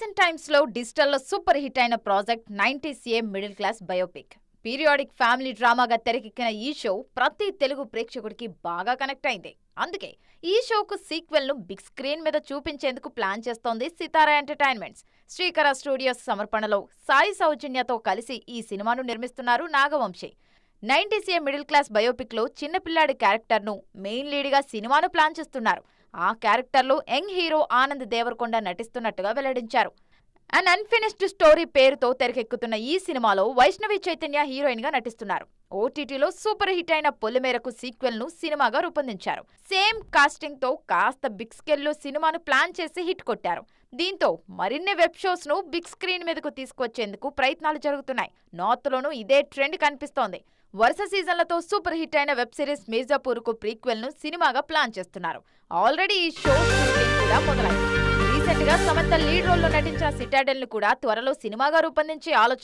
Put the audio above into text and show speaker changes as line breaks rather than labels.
Recent టైమ్స్లో డిజిటల్లో super hit అయిన project ninety CM middle class biopic. Periodic family డ్రామాగా తెరకెక్కిన ఈ షో ప్రతి తెలుగు ప్రేక్షకుడికి బాగా కనెక్ట్ అయింది. అందుకే ఈ షోకు సీక్వెల్ను బిగ్ స్క్రీన్ మీద చూపించేందుకు ప్లాన్ చేస్తోంది సితారా ఎంటర్టైన్మెంట్స్. శ్రీకర స్టూడియోస్ సమర్పణలో సాయి సౌజన్యతో కలిసి ఈ సినిమాను నిర్మిస్తున్నారు Nagavamsi. Ninety CM middle class బయోపిక్లో చిన్నపిల్లాడి క్యారెక్టర్ను మెయిన్ లీడ్గా సినిమాను ప్లాన్ చేస్తున్నారు. ఆ క్యారెక్టర్లో యంగ్ హీరో ఆనంద్ దేవరకొండ నటిస్తున్నట్టుగా వెల్లడించారు. అన్ అన్ఫినిష్డ్ స్టోరీ పేరుతో తెరకెక్కుతున్న ఈ సినిమాలో వైష్ణవి చైతన్య హీరోయిన్గా నటిస్తున్నారు. ఓటీటీలో సూపర్ హిట్ అయిన పొలిమేరకు సీక్వెల్ను సినిమాగా రూపొందించారు. సేమ్ కాస్టింగ్తో కాస్త బిగ్ స్కేల్లో సినిమాను ప్లాన్ చేసి హిట్ కొట్టారు. దీంతో మరిన్ని వెబ్ షోస్ను బిగ్ స్క్రీన్ మీదకు తీసుకొచ్చేందుకు ప్రయత్నాలు జరుగుతున్నాయి. నార్త్ లోనూ ఇదే ట్రెండ్ కనిపిస్తోంది. వరుస సీజన్లతో సూపర్ హిట్ అయిన వెబ్ సిరీస్ మీర్జాపూర్కు ప్రీక్వెల్ను సినిమాగా ప్లాన్ చేస్తున్నారు. ఆల్రెడీ ఈ షో షూటింగ్ కూడా మొదలైంది. రీసెంట్గా సమంత లీడ్ రోల్లో నటించిన సిటాడెల్ను కూడా త్వరలో సినిమాగా రూపొందించే ఆలోచన